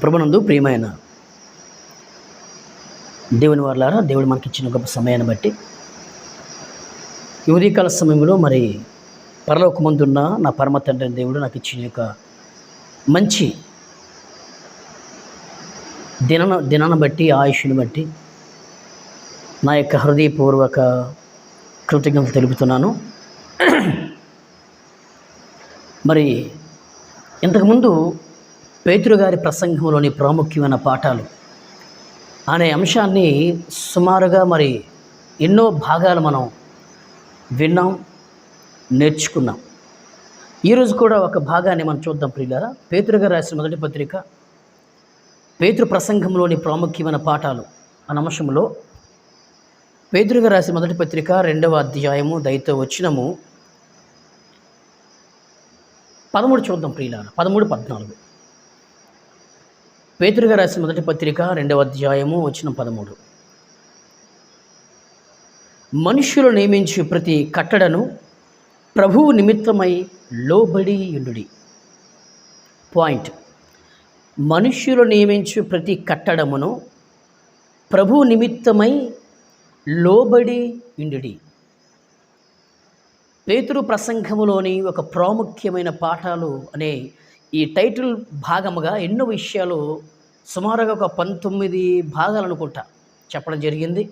ప్రభునందు ప్రియమైన దేవుని వాళ్ళారా దేవుడు మనకిచ్చిన గొప్ప సమయాన్ని బట్టి యువదీకాల సమయంలో మరి పరలోకమందున్న నా పరమ తండ్రి దేవుడు నాకు ఇచ్చిన యొక్క మంచి దిన దినాన్ని బట్టి ఆయుష్ని బట్టి నా యొక్క హృదయపూర్వక కృతజ్ఞతలు తెలుపుతున్నాను. మరి ఇంతకుముందు పేతురు ప్రసంగంలోని ప్రాముఖ్యమైన పాఠాలు. అనే అంశాన్ని సుమారుగా మరి ఎన్నో భాగాలు మనం విన్నాం నేర్చుకున్నాం. ఈరోజు కూడా ఒక భాగాన్ని మనం చూద్దాం ప్రియులారా. పేతురు రాసిన మొదటి పత్రిక పేతురు ప్రసంగంలోని ప్రాముఖ్యమైన పాఠాలు అనే అంశంలో పేతురు రాసిన మొదటి పత్రిక రెండవ అధ్యాయము దయతో వచ్చినము పదమూడు చూద్దాం ప్రియులారా. పదమూడు పద్నాలుగు. పేతురుగా రాసిన మొదటి పత్రిక రెండవ అధ్యాయము వచ్చిన పదమూడు. మనుష్యులు నియమించు ప్రతి కట్టడను ప్రభువు నిమిత్తమై లోబడి యుండుడి పాయింట్. మనుష్యులు నియమించు ప్రతి కట్టడమును ప్రభువు నిమిత్తమై లోబడి ఇండుడి పేతురు ప్రసంగములోని ఒక ప్రాముఖ్యమైన పాఠాలు అనే ఈ టైటిల్ భాగముగా ఎన్నో విషయాలు సుమారుగా ఒక పంతొమ్మిది భాగాలు అనుకుంటా చెప్పడం జరిగింది.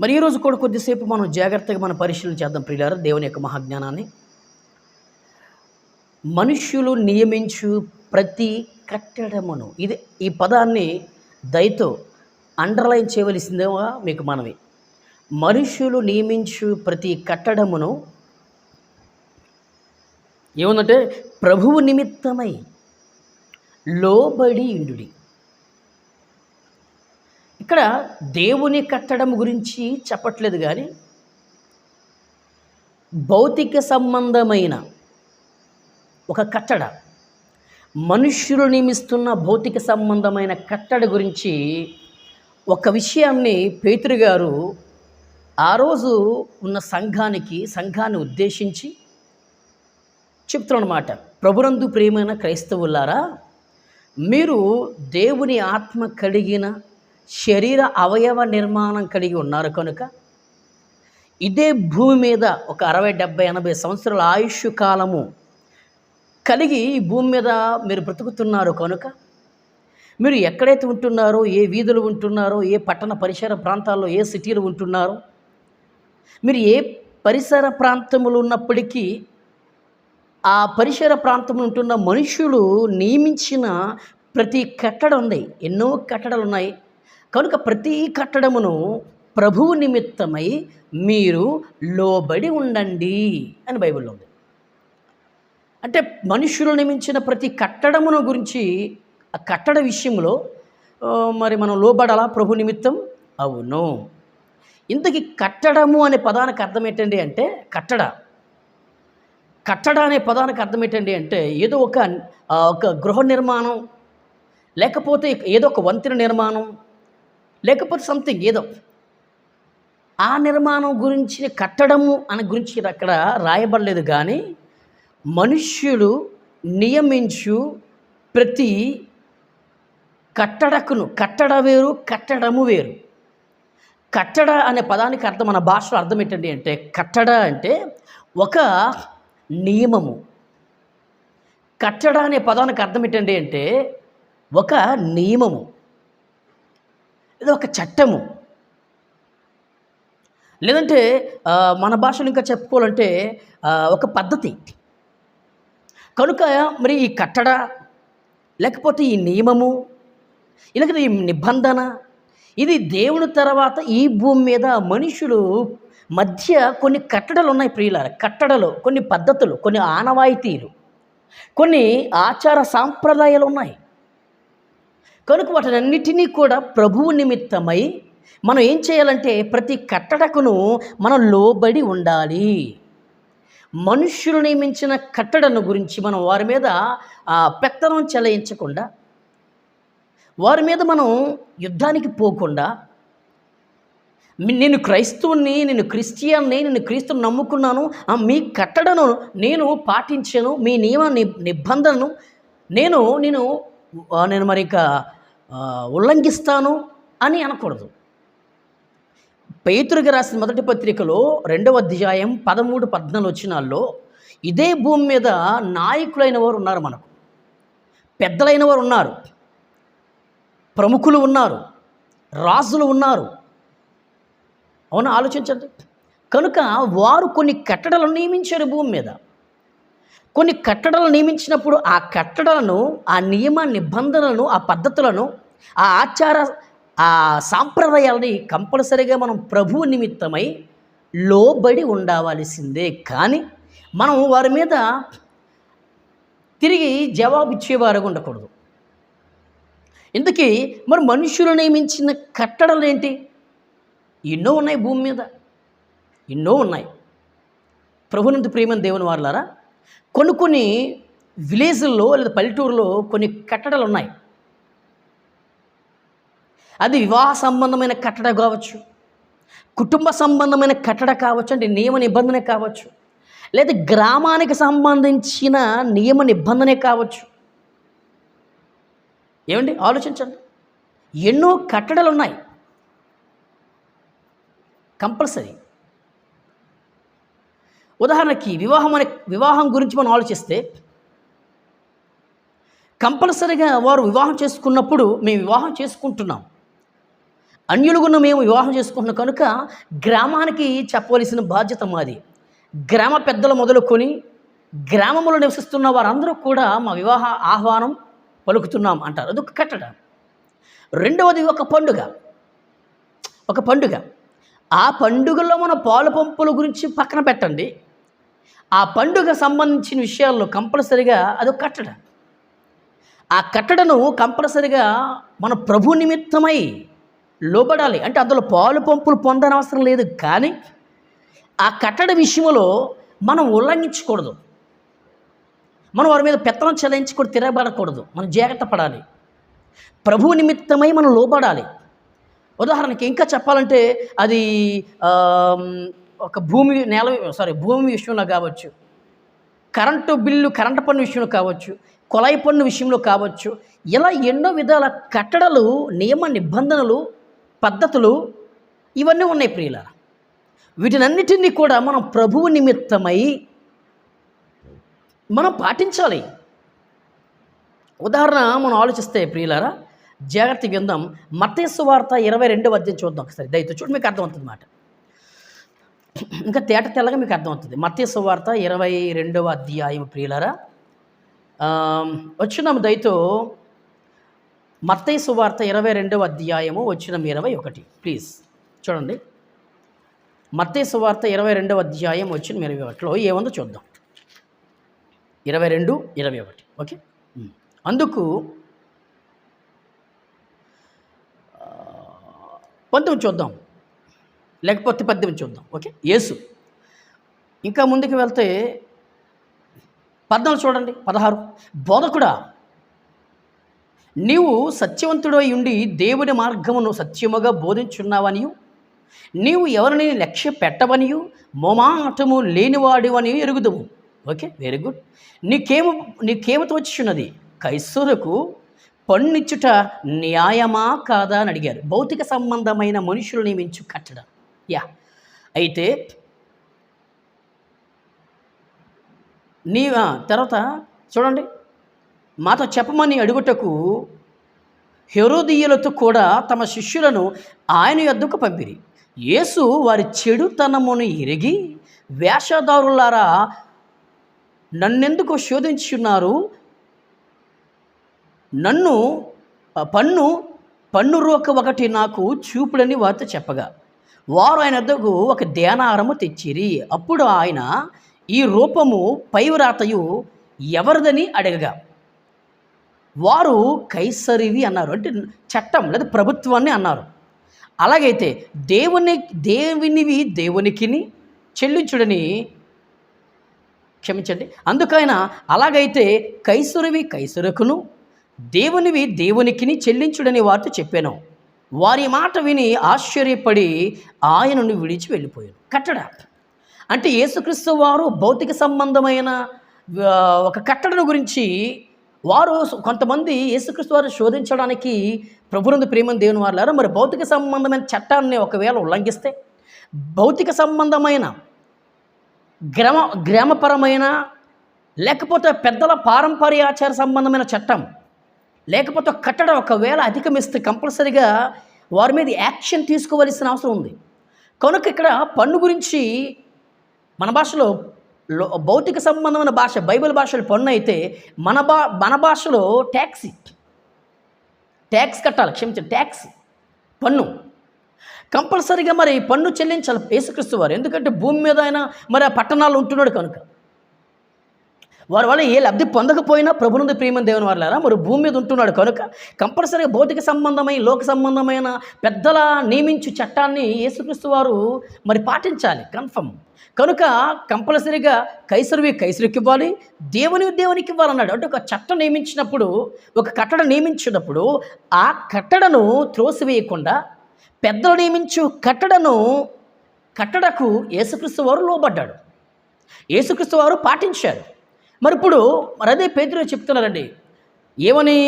మరి ఈరోజు కూడా కొద్దిసేపు మనం జాగ్రత్తగా మనం పరిశీలన చేద్దాం ప్రియులారా దేవుని యొక్క మహాజ్ఞానాన్ని. మనుష్యులు నియమించు ప్రతి కట్టడమును ఇది ఈ పదాన్ని దయతో అండర్లైన్ చేయవలసిందేమో మీకు మనవి. మనుష్యులు నియమించు ప్రతి కట్టడమును ఏముందంటే ప్రభువు నిమిత్తమై లోబడి ఇండుడి ఇక్కడ దేవుని కట్టడం గురించి చెప్పట్లేదు కానీ భౌతిక సంబంధమైన ఒక కట్టడ మనుష్యులు నియమిస్తున్న భౌతిక సంబంధమైన కట్టడ గురించి ఒక విషయాన్ని పేతురు గారు ఆ రోజు ఉన్న సంఘానికి సంఘాన్ని ఉద్దేశించి చెప్తున్నానమాట ప్రభురందు ప్రేమైన క్రైస్తవులారా మీరు దేవుని ఆత్మ కలిగిన శరీర అవయవ నిర్మాణం కలిగి ఉన్నారు కనుక ఇదే భూమి మీద ఒక అరవై డెబ్బై ఎనభై సంవత్సరాల ఆయుష్ కాలము కలిగి ఈ భూమి మీద మీరు బ్రతుకుతున్నారు కనుక మీరు ఎక్కడైతే ఉంటున్నారో ఏ వీధులు ఉంటున్నారో ఏ పట్టణ పరిసర ప్రాంతాల్లో ఏ సిటీలు ఉంటున్నారో మీరు ఏ పరిసర ప్రాంతములు ఉన్నప్పటికీ ఆ పరిసర ప్రాంతంలో ఉంటున్న మనుషులు నియమించిన ప్రతి కట్టడం ఉంది. ఎన్నో కట్టడాలు ఉన్నాయి. కనుక ప్రతి కట్టడమును ప్రభువు నిమిత్తమై మీరు లోబడి ఉండండి అని బైబిల్లో ఉంది. అంటే మనుషులు నియమించిన ప్రతి కట్టడమును గురించి ఆ కట్టడ విషయంలో మరి మనం లోబడాలా ప్రభు నిమిత్తం? అవును. ఇంతకీ కట్టడము అనే పదానికి అర్థం ఏంటండి అంటే కట్టడ. కట్టడ అనే పదానికి అర్థం ఏంటండి అంటే ఏదో ఒక ఒక గృహ నిర్మాణం లేకపోతే ఏదో ఒక వంతెన నిర్మాణం లేకపోతే సంథింగ్ ఏదో. ఆ నిర్మాణం గురించి కట్టడము అని గురించి అక్కడ రాయబడలేదు కానీ మనుష్యులు నియమించు ప్రతి కట్టడకును కట్టడ వేరు కట్టడము వేరు. కట్టడ అనే పదానికి అర్థం మన భాషలో అర్థం ఏంటండి అంటే కట్టడ అంటే ఒక నియమము. కట్టడ అనే పదానికి అర్థం ఏంటండి అంటే ఒక నియమము. ఇది ఒక చట్టము. లేదంటే మన భాషలో ఇంకా చెప్పుకోవాలంటే ఒక పద్ధతి. కనుక మరి ఈ కట్టడ లేకపోతే ఈ నియమము ఇలాగ ఈ నిబంధన ఇది దేవుని తర్వాత ఈ భూమి మీద మనుషులు మధ్య కొన్ని కట్టడలు ఉన్నాయి ప్రియులార. కట్టడలు కొన్ని పద్ధతులు కొన్ని ఆనవాయితీలు కొన్ని ఆచార సాంప్రదాయాలు ఉన్నాయి. కనుక వాటినన్నిటినీ కూడా ప్రభువు నిమిత్తమై మనం ఏం చేయాలంటే ప్రతి కట్టడకును మనం లోబడి ఉండాలి. మనుష్యులు నియమించిన కట్టడను గురించి మనం వారి మీద ఆ, పెత్తనం చెలయించకుండా వారి మీద మనం యుద్ధానికి పోకుండా నేను క్రైస్తవుని నేను క్రిస్టియన్ని నేను క్రీస్తుని నమ్ముకున్నాను. మీ కట్టడను నేను పాటించాను. మీ నియమ ని- నిబంధనను నేను నేను నేను మరి ఇక ఉల్లంఘిస్తాను అని అనకూడదు. పేతురుగా రాసిన మొదటి పత్రికలో రెండవ అధ్యాయం పదమూడు పద్నాలుగు వచ్చినాల్లో ఇదే భూమి మీద నాయకులైన వారు ఉన్నారు మనకు. పెద్దలైన వారు ఉన్నారు. ప్రముఖులు ఉన్నారు. రాజులు ఉన్నారు. అవును? ఆలోచించండి. కనుక వారు కొన్ని కట్టడలను నియమించారు భూమి మీద. కొన్ని కట్టడలు నియమించినప్పుడు ఆ కట్టడలను ఆ నియమ నిబంధనలను ఆ పద్ధతులను ఆ ఆచార ఆ సాంప్రదాయాలని కంపల్సరీగా మనం ప్రభు నిమిత్తమై లోబడి ఉండవలసిందే. కానీ మనం వారి మీద తిరిగి జవాబు ఇచ్చేవారుగా ఉండకూడదు. ఇందుకే మరి మనుషులు నియమించిన కట్టడలు ఏంటి? ఎన్నో ఉన్నాయి భూమి మీద. ఎన్నో ఉన్నాయి. ప్రభునందు ప్రేమని దేవుని వారులారా కొన్ని కొన్ని విలేజ్ల్లో లేదా పల్లెటూరులో కొన్ని కట్టడాలు ఉన్నాయి. అది వివాహ సంబంధమైన కట్టడ కావచ్చు కుటుంబ సంబంధమైన కట్టడ కావచ్చు అంటే నియమ నిబంధన కావచ్చు లేదా గ్రామానికి సంబంధించిన నియమ నిబంధనే కావచ్చు. ఏమండి? ఆలోచించండి. ఎన్నో కట్టడలు ఉన్నాయి. కంపల్సరీ. ఉదాహరణకి వివాహం అనే వివాహం గురించి మనం ఆలోచిస్తే కంపల్సరీగా వారు వివాహం చేసుకున్నప్పుడు మేము వివాహం చేసుకుంటున్నాం. అన్యులుగున్న మేము వివాహం చేసుకుంటున్నాం. కనుక గ్రామానికి చెప్పవలసిన బాధ్యత మాది. గ్రామ పెద్దలు మొదలుకొని గ్రామంలో నివసిస్తున్న వారందరూ కూడా మా వివాహ ఆహ్వానం పలుకుతున్నాం అంటారు. అదొక కట్టడ. రెండవది ఒక పండుగ. ఒక పండుగ. ఆ పండుగలో మన పాలు పంపుల గురించి పక్కన పెట్టండి. ఆ పండుగ సంబంధించిన విషయాల్లో కంపల్సరిగా అదొక కట్టడ. ఆ కట్టడను కంపల్సరిగా మన ప్రభు నిమిత్తమై లోబడాలి. అంటే అందులో పాలు పంపులు పొందనవసరం లేదు కానీ ఆ కట్టడ విషయంలో మనం ఉల్లంఘించకూడదు. మనం వారి మీద పెత్తనం కూడా తిరగబడకూడదు. మనం జాగ్రత్త పడాలి. ప్రభు నిమిత్తమై మనం లోబడాలి. ఉదాహరణకి ఇంకా చెప్పాలంటే అది ఒక భూమి నేల సారీ భూమి విషయంలో కావచ్చు కరెంటు బిల్లు కరెంటు పన్ను విషయంలో కావచ్చు కొలాయి పన్ను విషయంలో కావచ్చు ఇలా ఎన్నో విధాల కట్టడలు నియమ నిబంధనలు పద్ధతులు ఇవన్నీ ఉన్నాయి ప్రియుల. వీటినన్నిటినీ కూడా మనం ప్రభువు నిమిత్తమై మనం పాటించాలి. ఉదాహరణ మనం ఆలోచిస్తే ప్రియులారా జాగ్రత్త విందాం మతేసు వార్త ఇరవై రెండవ అధ్యాయం చూద్దాం ఒకసారి. దయతో చూడు మీకు అర్థమవుతుంది మాట. ఇంకా తేట తెల్లగా మీకు అర్థమవుతుంది. మతేసు వార్త ఇరవై రెండవ అధ్యాయం ప్రియులరా వచ్చినాము దయతో మత్తయి వార్త ఇరవై రెండవ అధ్యాయము వచ్చిన ఇరవై ఒకటి. ప్లీజ్ చూడండి. మత్తయి వార్త ఇరవై రెండవ అధ్యాయం వచ్చిన ఇరవై ఒకటిలో ఏముందో చూద్దాం. ఇరవై రెండు ఇరవై ఒకటి. ఓకే? అందుకు పంతొమ్మిది చూద్దాం. లేకపోతే పద్దెనిమిది చూద్దాం. ఓకే? యేసు. ఇంకా ముందుకు వెళ్తే పద్నాలుగు చూడండి. పదహారు. బోధకుడా నీవు సత్యవంతుడై ఉండి దేవుని మార్గమును సత్యముగా బోధించున్నావనియు? నీవు ఎవరిని లక్ష్య పెట్టవనియు? మొమాటము లేనివాడివని ఎరుగుదము. ఓకే? Very good. నీకేమ నీకేమతో వచ్చినది కైసరుకు పన్నిచ్చుట న్యాయమా కాదా అని అడిగారు. భౌతిక సంబంధమైన మనుషులు నియమించు కట్టడం. యా. అయితే నీ తర్వాత చూడండి. మాతో చెప్పమని అడుగుటకు హెరోదీయులతో కూడా తమ శిష్యులను ఆయన యొద్దకు పంపిరి. యేసు వారి చెడుతనమును ఎరిగి వేషధారులారా నన్నెందుకు శోధించున్నారు నన్ను పన్ను పన్ను రోక ఒకటి నాకు చూపుడని వారితో చెప్పగా వారు ఆయన వద్దకు ఒక ధ్యానారము తెచ్చిరి. అప్పుడు ఆయన ఈ రూపము పైవ్రాతయు ఎవరిదని అడగగా వారు కైసరివి అన్నారు. అంటే చట్టం లేదా ప్రభుత్వాన్ని అన్నారు. అలాగైతే దేవుని దేవునివి దేవునికిని చెల్లించుడని క్షమించండి. అందుకైనా అలాగైతే కైసరివి కైసరుకును దేవునివి దేవునికిని చెల్లించుడని వారితో చెప్పాను. వారి మాట విని ఆశ్చర్యపడి ఆయనను విడిచి వెళ్ళిపోయాను. కట్టడ. అంటే యేసుక్రీస్తు వారు భౌతిక సంబంధమైన ఒక కట్టడను గురించి వారు కొంతమంది యేసుక్రీస్తు వారు శోధించడానికి ప్రభునందు ప్రేమ దేవుని వారు మరి భౌతిక సంబంధమైన చట్టాన్ని ఒకవేళ ఉల్లంఘిస్తే భౌతిక సంబంధమైన గ్రామ గ్రామపరమైన లేకపోతే పెద్దల పారంపర్య ఆచార సంబంధమైన చట్టం లేకపోతే కట్టడం ఒకవేళ అధికమిస్తే కంపల్సరిగా వారి మీద యాక్షన్ తీసుకోవలసిన అవసరం ఉంది. కనుక ఇక్కడ పన్ను గురించి మన భాషలో భౌతిక సంబంధమైన భాష బైబిల్ భాషలో పన్ను అయితే మన బా మన భాషలో ట్యాక్సీ ట్యాక్స్ కట్టాలి క్షమించండి ట్యాక్స్ పన్ను. కంపల్సరీగా మరి పన్ను చెల్లించాలి యేసుక్రీస్తు వారు. ఎందుకంటే భూమి మీద ఆయన మరి ఆ పట్టణాలు ఉంటున్నాడు కనుక. వారి వల్ల ఏ లబ్ధి పొందకపోయినా ప్రభునందు ప్రియమైన దేవుని వారులారా మరి భూమి మీద ఉంటున్నాడు కనుక కంపల్సరీగా భౌతిక సంబంధమైన లోక సంబంధమైన పెద్దల నియమించు చట్టాన్ని యేసుక్రీస్తు వారు మరి పాటించాలి కన్ఫర్మ్. కనుక కంపల్సరీగా కైసరివి కైసరికి ఇవ్వాలి దేవుని దేవునికి ఇవ్వాలన్నాడు. అంటే ఒక చట్టం నియమించినప్పుడు ఒక కట్టడ నియమించినప్పుడు ఆ కట్టడను త్రోసివేయకుండా పెద్దలు నియమించు కట్టడను కట్టడకు యేసుక్రీస్తు వారు లోబడ్డాడు. యేసుక్రీస్తు వారు పాటించారు. మరి ఇప్పుడు మరి అదే పేదరు చెప్తున్నారండి. ఏమని?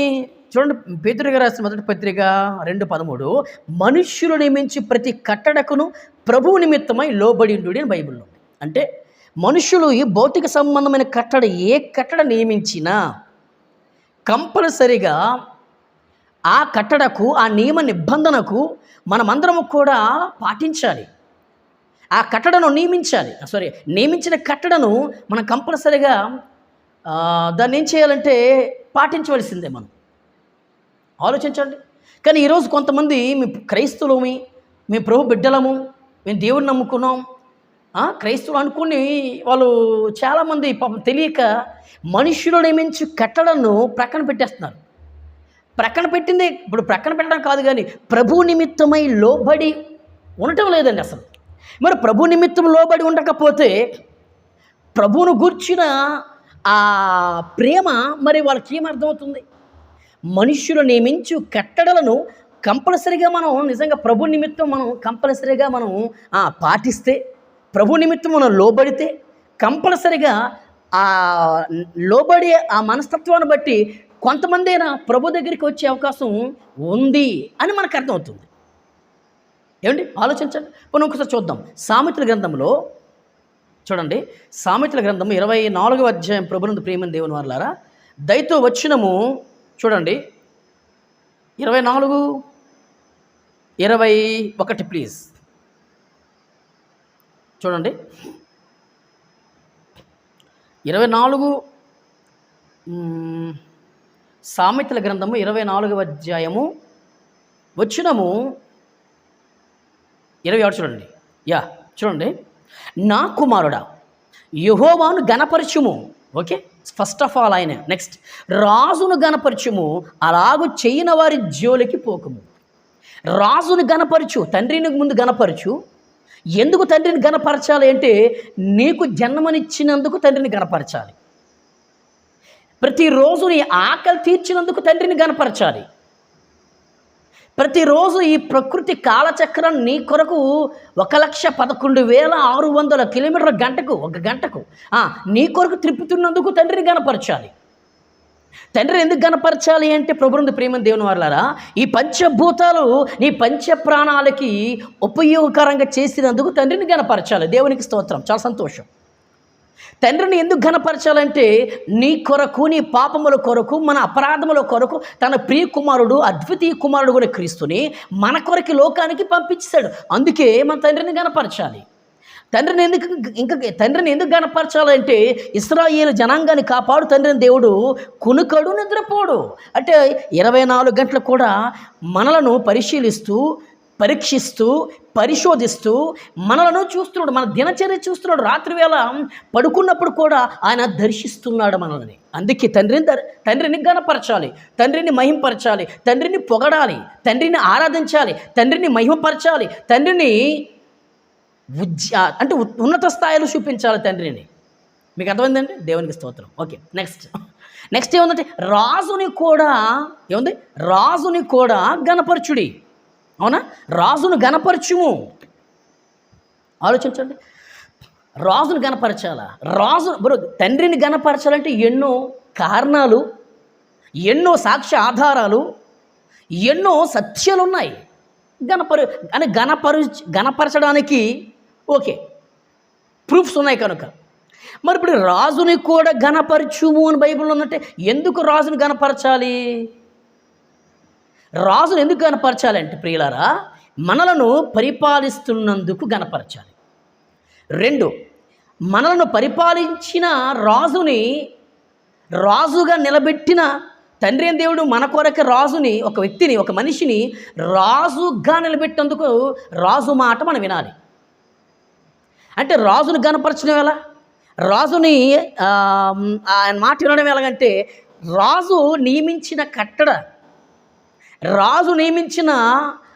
చూడండి పేతురుగా రాసిన మొదటి పత్రిక రెండు పదమూడు మనుష్యులు నియమించి ప్రతి కట్టడకును ప్రభువు నిమిత్తమై లోబడిండు అని బైబిల్లో అంటే మనుషులు ఈ భౌతిక సంబంధమైన కట్టడ ఏ కట్టడ నియమించినా కంపల్సరిగా ఆ కట్టడకు ఆ నియమ నిబంధనకు మనమందరము కూడా పాటించాలి. ఆ కట్టడను నియమించాలి. సారీ నియమించిన కట్టడను మనం కంపల్సరిగా దాన్ని ఏం చేయాలంటే పాటించవలసిందే మనం. ఆలోచించండి. కానీ ఈరోజు కొంతమంది మీ క్రైస్తవులమి మేము ప్రభు బిడ్డలము మేము దేవుడిని నమ్ముకున్నాం. క్రైస్తువులు క్రైస్తవులు అనుకుని వాళ్ళు చాలామంది పాపం తెలియక మనుషులు నియమించి కట్టడను ప్రక్కన పెట్టేస్తున్నారు. ప్రక్కన పెట్టింది ఇప్పుడు ప్రక్కన పెట్టడం కాదు కానీ ప్రభు నిమిత్తమై లోబడి ఉండటం లేదండి అసలు. మరి ప్రభు నిమిత్తం లోబడి ఉండకపోతే ప్రభువును గూర్చిన ఆ ప్రేమ మరి వాళ్ళకి ఏమర్థమవుతుంది మనుష్యులు నియమించు కట్టడలను కంపల్సరిగా మనం నిజంగా ప్రభు నిమిత్తం మనం కంపల్సరిగా మనం పాటిస్తే ప్రభు నిమిత్తం మనం లోబడితే కంపల్సరిగా ఆ లోబడి ఆ మనస్తత్వాన్ని బట్టి కొంతమంది అయినా ప్రభు దగ్గరికి వచ్చే అవకాశం ఉంది అని మనకు అర్థమవుతుంది. ఏమండి? ఆలోచించండి. మనం ఒకసారి చూద్దాం. సామెతల గ్రంథంలో చూడండి. సామెతల గ్రంథము ఇరవై నాలుగవ అధ్యాయం ప్రభునందు ప్రేమని దేవుని వారులారా దయతో వచ్చినము చూడండి. ఇరవై నాలుగు ఇరవై ఒకటి ప్లీజ్ చూడండి. ఇరవై నాలుగు సామెతల గ్రంథము ఇరవై నాలుగవ అధ్యాయము వచ్చినము ఇరవై ఆరు చూడండి. యా చూడండి. నా కుమారుడా యహోవాను గణపరచుము. ఓకే? ఫస్ట్ ఆఫ్ ఆల్ ఆయన. నెక్స్ట్ రాజును గణపరచుము. అలాగూ చేయని వారి జోలికి పోకము. రాజును గణపరచు తండ్రిని ముందు గణపరచు. ఎందుకు తండ్రిని గణపరచాలి అంటే నీకు జన్మనిచ్చినందుకు తండ్రిని గణపరచాలి. ప్రతిరోజు నీ ఆకలి తీర్చినందుకు తండ్రిని గణపరచాలి. ప్రతిరోజు ఈ ప్రకృతి కాలచక్రం నీ కొరకు ఒక లక్ష పదకొండు వేల ఆరు వందల కిలోమీటర్ల గంటకు ఒక గంటకు నీ కొరకు త్రిప్పుతున్నందుకు తండ్రిని గనపరచాలి తండ్రిని ఎందుకు గనపరచాలి అంటే ప్రభునందు ప్రేమ దేవుని వాళ్ళారా ఈ పంచభూతాలు నీ పంచ ప్రాణాలకి ఉపయోగకరంగా చేసినందుకు తండ్రిని గనపరచాలి దేవునికి స్తోత్రం. చాలా సంతోషం. తండ్రిని ఎందుకు ఘనపరచాలంటే నీ కొరకు నీ పాపముల కొరకు మన అపరాధముల కొరకు తన ప్రియ కుమారుడు అద్వితీయ కుమారుడు కూడా క్రీస్తుని మన కొరకు లోకానికి పంపించాడు అందుకే మన తండ్రిని ఘనపరచాలి. తండ్రిని ఎందుకు ఇంకా తండ్రిని ఎందుకు గణపరచాలంటే ఇస్రాయేల్ జనాంగాన్ని కాపాడు తండ్రిని దేవుడు కునుకడు నిద్రపోడు. అంటే ఇరవై నాలుగు గంటలు కూడా మనలను పరిశీలిస్తూ పరీక్షిస్తూ పరిశోధిస్తూ మనలను చూస్తున్నాడు మన దినచర్య చూస్తున్నాడు. రాత్రివేళ పడుకున్నప్పుడు కూడా ఆయన దర్శిస్తున్నాడు మనల్ని. అందుకే తండ్రిని దర్ తండ్రిని గణపరచాలి తండ్రిని మహింపరచాలి తండ్రిని పొగడాలి తండ్రిని ఆరాధించాలి తండ్రిని మహిమపరచాలి తండ్రిని ఉజ్ అంటే ఉ- ఉన్నత స్థాయిలో చూపించాలి తండ్రిని. మీకు అర్థమైందండి? దేవునికి స్తోత్రం. Okay next. నెక్స్ట్ ఏముందంటే రాజుని కూడా ఏముంది? రాజుని కూడా గణపరచుడి అవునా? రాజును గనపరచుము ఆలోచించండి. రాజును గనపరచాలా రాజు బ్రో తండ్రిని గనపరచాలంటే ఎన్నో కారణాలు ఎన్నో సాక్ష్య ఆధారాలు ఎన్నో సత్యాలు ఉన్నాయి గణపరు అని గణపరు గణపరచడానికి ఓకే ప్రూఫ్స్ ఉన్నాయి కనుక. మరి ఇప్పుడు రాజుని కూడా గణపరచుము అని బైబిల్లో ఉందంటే ఎందుకు రాజుని గణపరచాలి? రాజును ఎందుకు గనపరచాలంటే ప్రియులారా? మనలను పరిపాలిస్తున్నందుకు గనపరచాలి రెండు మనలను పరిపాలించిన రాజుని రాజుగా నిలబెట్టిన తండ్రి దేవుడు మన కొరకు రాజుని ఒక వ్యక్తిని ఒక మనిషిని రాజుగా నిలబెట్టేందుకు రాజు మాట మనం వినాలి. అంటే రాజును గనపరచడం ఎలా? రాజుని ఆయన మాట వినడం ఎలాగంటే రాజు నియమించిన కట్టడ రాజు నియమించిన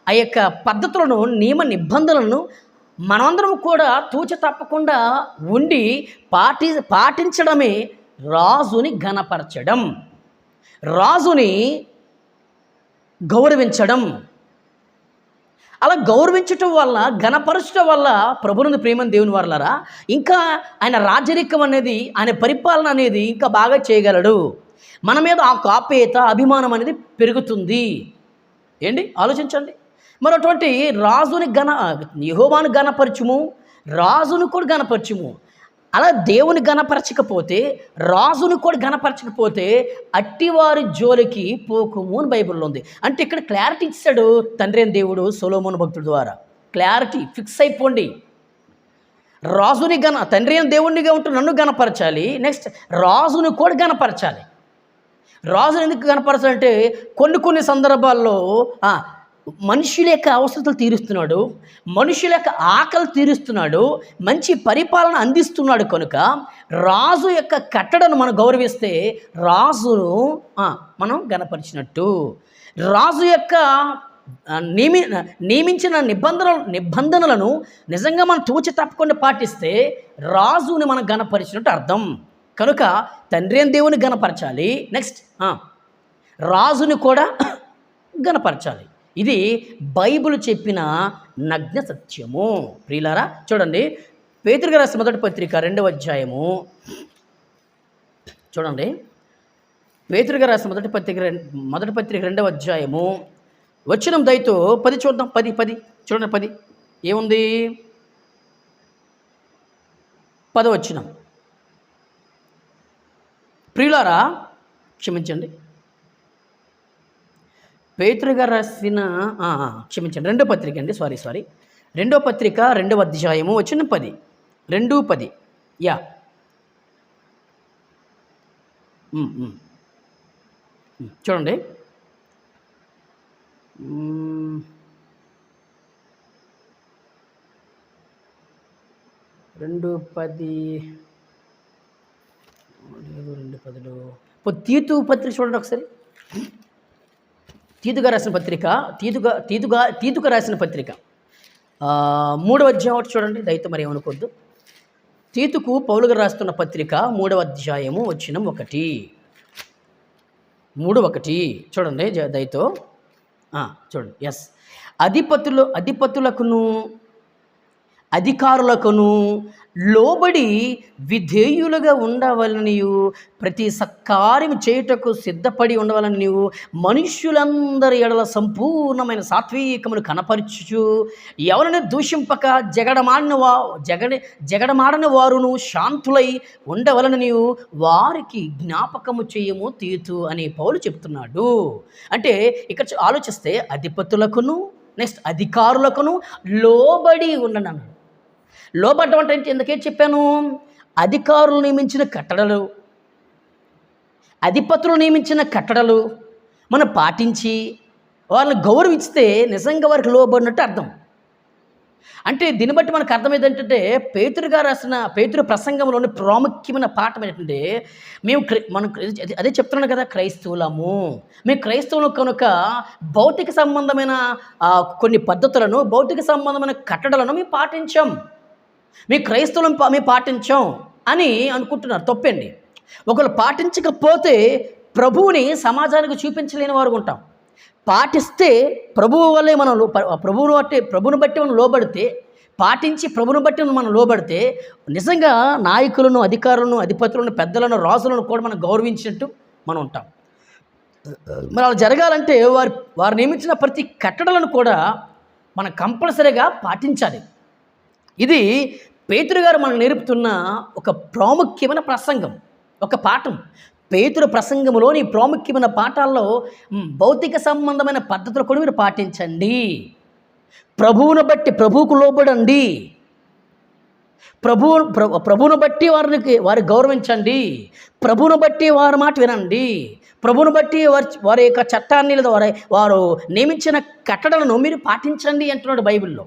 ఆ యొక్క పద్ధతులను నియమ నిబంధనలను మనమందరం కూడా తూచ తప్పకుండా ఉండి పాటి పాటించడమే రాజుని ఘనపరచడం. రాజుని గౌరవించడం. అలా గౌరవించటం వల్ల ఘనపరచడం వల్ల ప్రభుని ప్రేమని దేవుని వాళ్ళరా ఇంకా ఆయన రాజరికం అనేది ఆయన పరిపాలన అనేది ఇంకా బాగా చేయగలడు. మన మీద ఆ కాపేత అభిమానం అనేది పెరుగుతుంది. ఏంటి? ఆలోచించండి. మరటువంటి రాజుని గణ యహోవాను గణపరచుము రాజును కూడా గణపరచుము అలా దేవుని గణపరచకపోతే రాజును కూడా గణపరచకపోతే అట్టివారి జోలికి పోకుము అని బైబిల్లో ఉంది. అంటే ఇక్కడ క్లారిటీ ఇచ్చాడు తండ్రి దేవుడు సోలోమోన్ భక్తుడి ద్వారా. క్లారిటీ ఫిక్స్ అయిపోండి. రాజుని గణ తండ్రి దేవుడినిగా ఉంటూ నన్ను గణపరచాలి నెక్స్ట్ రాజును కూడా గణపరచాలి రాజును ఎందుకు కనపరచాలంటే కొన్ని కొన్ని సందర్భాల్లో మనుషుల యొక్క అవసరతలు తీరుస్తున్నాడు మనుషుల యొక్క ఆకలి తీరుస్తున్నాడు మంచి పరిపాలన అందిస్తున్నాడు కనుక రాజు యొక్క కట్టడను మనం గౌరవిస్తే రాజును మనం గనపరిచినట్టు రాజు యొక్క నియమి నియమించిన నిబంధనలు నిబంధనలను నిజంగా మనం తూచి తప్పకుండా పాటిస్తే రాజుని మనం గనపరిచినట్టు అర్థం. కనుక తండ్రి అని దేవుని గనపరచాలి. నెక్స్ట్ రాజుని కూడా గనపరచాలి. ఇది బైబిల్ చెప్పిన నగ్న సత్యము. ప్రియులారా చూడండి. పేతృగా రాసిన మొదటి పత్రిక రెండవ అధ్యాయము. చూడండి. పేతురుగా రాసిన మొదటి పత్రిక మొదటి పత్రిక రెండవ అధ్యాయము. వచ్చినం దయతో పది చూద్దాం. పది పది. చూడండి పది. ఏముంది? పదవచ్చినాం ప్రియులారా క్షమించండి. పేతురుగా రాసిన క్షమించండి. రెండో పత్రిక అండి సారీ సారీ రెండో పత్రిక రెండవ అధ్యాయము వచ్చిన పది. రెండు పది. యా. చూడండి. రెండు పది. రెండు పదులు. తీతు పత్రిక చూడండి ఒకసారి. తీతుగా రాసిన పత్రిక తీతుగా తీతుగా తీతుగా రాసిన పత్రిక. మూడవ అధ్యాయం ఒకటి చూడండి దయతో మరి ఏమనుకోద్దు తీతుకు పౌలుగా రాస్తున్న పత్రిక మూడవ అధ్యాయము వచ్చిన ఒకటి. మూడు ఒకటి. చూడండి జ- దయతో. చూడండి ఎస్ అధిపతులు అధిపతులకును అధికారులకును లోబడి విధేయులుగా ఉండవలనియు ప్రతి సత్కార్యం చేయుటకు సిద్ధపడి ఉండవలని నీవు మనుష్యులందరి ఎడల సంపూర్ణమైన సాత్వికమును కనపరచుచు ఎవరిని దూషింపక జగడమాడిన వా జగడ జగడమాడని వారును శాంతులై ఉండవలని నీవు వారికి జ్ఞాపకము చేయము తీతు అని పౌలు చెప్తున్నాడు. అంటే ఇక్కడ చూ- ఆలోచిస్తే అధిపతులకును నెక్స్ట్ అధికారులకును లోబడి ఉండనన్నాడు. లోబడ్డం అంటే ఎందుకే చెప్పాను? అధికారులు నియమించిన కట్టడలు అధిపతులు నియమించిన కట్టడలు మనం పాటించి వాళ్ళని గౌరవిస్తే నిజంగా వారికి లోబడినట్టు అర్థం. అంటే దీన్ని బట్టి మనకు అర్థం ఏంటంటే పేతురుగా రాసిన పేతురు ప్రసంగంలోని ప్రాముఖ్యమైన పాఠం ఏంటంటే మేము మనం అదే- అదే చెప్తున్నాను కదా క్రైస్తవులము. మేము క్రైస్తవులు కనుక భౌతిక సంబంధమైన కొన్ని పద్ధతులను భౌతిక సంబంధమైన కట్టడలను మేము పాటించాం. మీ క్రైస్తవులం పా- మేము పాటించాం అని అనుకుంటున్నారు. తప్పండి. ఒకరు పాటించకపోతే ప్రభువుని సమాజానికి చూపించలేని వారు ఉంటాం. పాటిస్తే ప్రభువు వల్లే మనం ప్రభువును బట్టి ప్రభువును బట్టి మనం లోబడితే పాటించి ప్రభుని బట్టి మనం లోబడితే నిజంగా నాయకులను అధికారులను అధిపతులను పెద్దలను రాజులను కూడా మనం గౌరవించినట్టు మనం ఉంటాం. మరి అలా జరగాలంటే వారు వారు నియమించిన ప్రతి కట్టడలను కూడా మనం కంపల్సరీగా పాటించాలి. ఇది పేతురు గారు మనకు నేర్పుతున్న ఒక ప్రాముఖ్యమైన ప్రసంగం ఒక పాఠం. పేతురు ప్రసంగంలోని ప్రాముఖ్యమైన పాఠాల్లో భౌతిక సంబంధమైన పద్ధతులు కూడా మీరు పాటించండి. ప్రభువును బట్టి ప్రభువుకు లోబడండి. ప్రభువు ప్రభువును బట్టి వారికి వారి గౌరవించండి. ప్రభువును బట్టి వారి మాట వినండి. ప్రభువును బట్టి వారి వారి యొక్క చట్టాన్ని లేదా వారి వారు నియమించిన కట్టడలను మీరు పాటించండి అంటున్నాడు బైబిల్లో.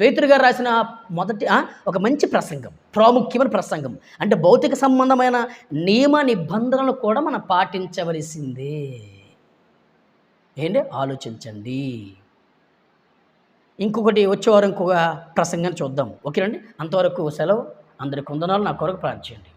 పేతురు గారు రాసిన మొదటి ఒక మంచి ప్రసంగం ప్రాముఖ్యమైన ప్రసంగం. అంటే భౌతిక సంబంధమైన నియమ నిబంధనలు కూడా మనం పాటించవలసిందే. ఏంటి? ఆలోచించండి. ఇంకొకటి వచ్చే వారం ఇంకొక ప్రసంగాన్ని చూద్దాం. ఓకేనండి? అంతవరకు సెలవు. అందరికి కొందనాలు నా కొరకు ప్రార్థించండి.